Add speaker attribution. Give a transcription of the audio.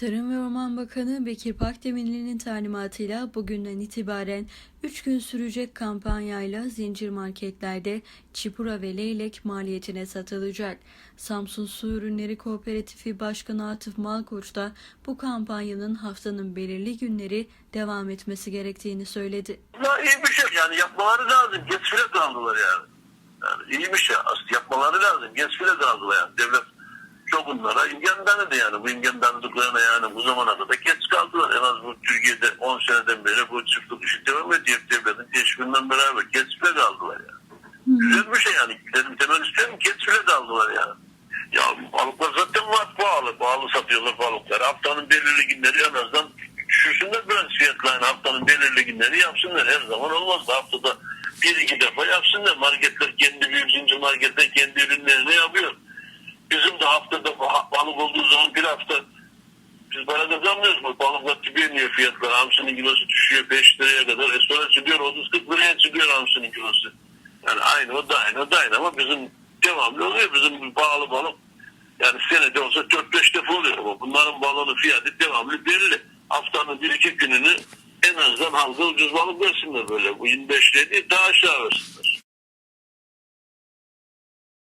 Speaker 1: Tarım ve Orman Bakanı Bekir Pakdemirli'nin talimatıyla bugünden itibaren 3 gün sürecek kampanyayla zincir marketlerde çipura ve leylek maliyetine satılacak. Samsun Su Ürünleri Kooperatifi Başkanı Atıf Malkoç da bu kampanyanın haftanın belirli günleri devam etmesi gerektiğini söyledi.
Speaker 2: Ya iyi bir şey yani yapmaları lazım. Geç kaldılar yani. yani iyi bir şey aslında yapmaları lazım. Geç kaldılar yani. Devlet bunlara imkan tanıdı yani. Bu imkan tanıdıklarına yani bu zamana kadar geç kaldılar. En az bu Türkiye'de 10 seneden beri bu çiftlik işi devam ediyor. Devletin teşvikinden beraber geç bile kaldılar yani. Güzel bir şey yani. Dedim temel istiyorum geç bile kaldılar yani. Ya balıklar zaten var pahalı. Pahalı satıyorlar balıkları. Haftanın belirli günleri en azından düşürsünler biraz fiyatlarını. Haftanın belirli günleri yapsınlar. Her zaman olmaz da haftada bir iki defa yapsınlar. Marketler kendi büyük zincir marketler kendi zaman bir hafta biz para kazanmıyoruz mu? Balıklar tüpeniyor fiyatlar. Hamsinin kilosu düşüyor 5 liraya kadar. E sonra çıkıyor 30-40 liraya çıkıyor hamsinin kilosu. Yani aynı o da aynı o da aynı ama bizim devamlı oluyor. Bizim bu pahalı balık yani senede olsa 4-5 defa oluyor ama bunların balığının fiyatı devamlı belli. Haftanın bir iki gününü en azından halka ucuz balık versinler böyle. Bu 25 lira değil daha aşağı versinler.